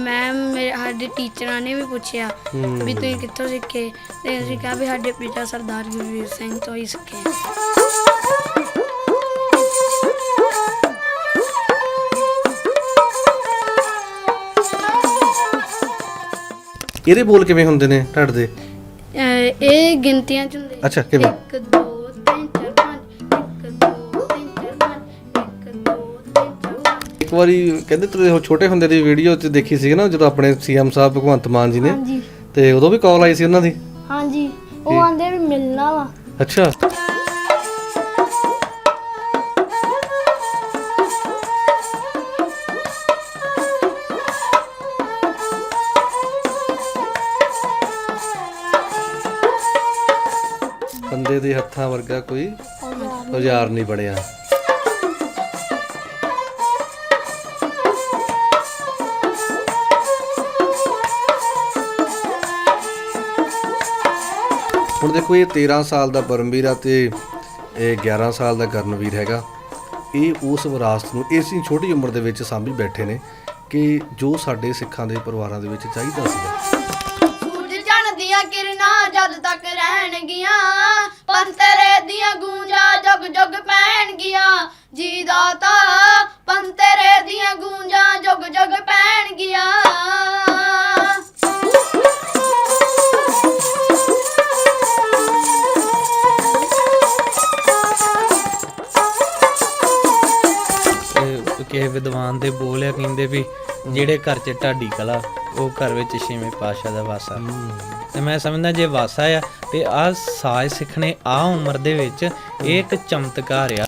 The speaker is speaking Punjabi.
ਮੈਂ ਮੈਂ ਮੇਰੇ ਸਾਡੇ ਟੀਚਰਾਂ ਨੇ ਵੀ ਪੁੱਛਿਆ ਹੂੰ। ਵੀ ਤੁਸੀਂ ਕਿੱਥੋਂ ਸਿੱਖੇ ਤੇ ਅਸੀਂ ਕਿਹਾ ਵੀ ਸਾਡੇ ਪਿਤਾ ਸਰਦਾਰ ਗੁਰਵੀਰ ਸਿੰਘ ਤੋਂ ਹੀ ਸਿੱਖੇ ਇਹਦੇ ਬੋਲ ਕਿਵੇਂ ਹੁੰਦੇ ਨੇ ਢੱਡ ਦੇ ਅਹ ਇਹ ਗਿਣਤੀਆਂ ਚ ਹੁੰਦੇ ਅੱਛਾ, ਕਿਵੇਂ? 1 2 ਇੱਕ ਵਾਰੀ ਕਹਿੰਦੇ ਤੁਸੀਂ ਉਹ ਛੋਟੇ ਹੁੰਦੇ ਦੀ ਵੀਡੀਓ 'ਚ ਦੇਖੀ ਸੀ ਨਾ ਜਦੋਂ ਆਪਣੇ ਸੀਐਮ ਸਾਹਿਬ ਭਗਵੰਤ ਮਾਨ ਜੀ ਨੇ। ਹਾਂਜੀ। ਤੇ ਉਦੋਂ ਵੀ ਕਾਲ ਆਈ ਸੀ ਉਹਨਾਂ ਦੀ? ਹਾਂਜੀ। ਉਹ ਆਂਦੇ ਵੀ ਮਿਲਣਾ ਵਾ। ਅੱਛਾ। ਬੰਦੇ ਦੇ ਹੱਥਾਂ ਵਰਗਾ ਕੋਈ ਔਜ਼ਾਰ ਨਹੀਂ ਬਣਿਆ। ਹੁਣ ਦੇਖੋ ਇਹ 13 ਸਾਲ ਦਾ ਪਰਮਵੀਰ ਆ ਤੇ ਇਹ 11 ਸਾਲ ਦਾ ਕਰਨਵੀਰ ਹੈਗਾ। ਇਹ ਉਸ ਵਿਰਾਸਤ ਨੂੰ ਇਸੇ ਛੋਟੀ ਉਮਰ ਦੇ ਵਿੱਚ ਸਾਂਭੀ ਬੈਠੇ ਨੇ ਕਿ ਜੋ ਸਾਡੇ ਸਿੱਖਾਂ ਦੇ ਪਰਿਵਾਰਾਂ ਦੇ ਵਿੱਚ ਚਾਹੀਦਾ ਸੀ ਸੂਰਜ ਚੜ੍ਹਨ ਦੀਆਂ ਕਿਰਨਾਂ ਜਦ ਤੱਕ ਰਹਿਣਗੀਆਂ ਪੰਤਰੇ ਦੀਆਂ ਗੂੰਜਾਂ ਜਗ ਜਗ ਪੈਣਗੀਆਂ। ਜੀ ਦਾਤਾ ਪੰਤਰੇ ਕਿਸੇ ਵਿਦਵਾਨ ਦੇ ਬੋਲ ਆ ਕਹਿੰਦੇ ਵੀ ਜਿਹੜੇ ਘਰ 'ਚ ਢਾਡੀ ਕਲਾ ਉਹ ਘਰ ਵਿੱਚ ਛੇਵੇਂ ਪਾਸ਼ਾ ਦਾ ਵਾਸਾ। ਤੇ ਮੈਂ ਸਮਝਦਾ ਜੇ ਵਾਸਾ ਆ ਤੇ ਆ ਸਾਜ਼ ਸਿੱਖਣੇ ਆ ਉਮਰ ਦੇ ਵਿੱਚ ਇਹ ਇੱਕ ਚਮਤਕਾਰ ਆ।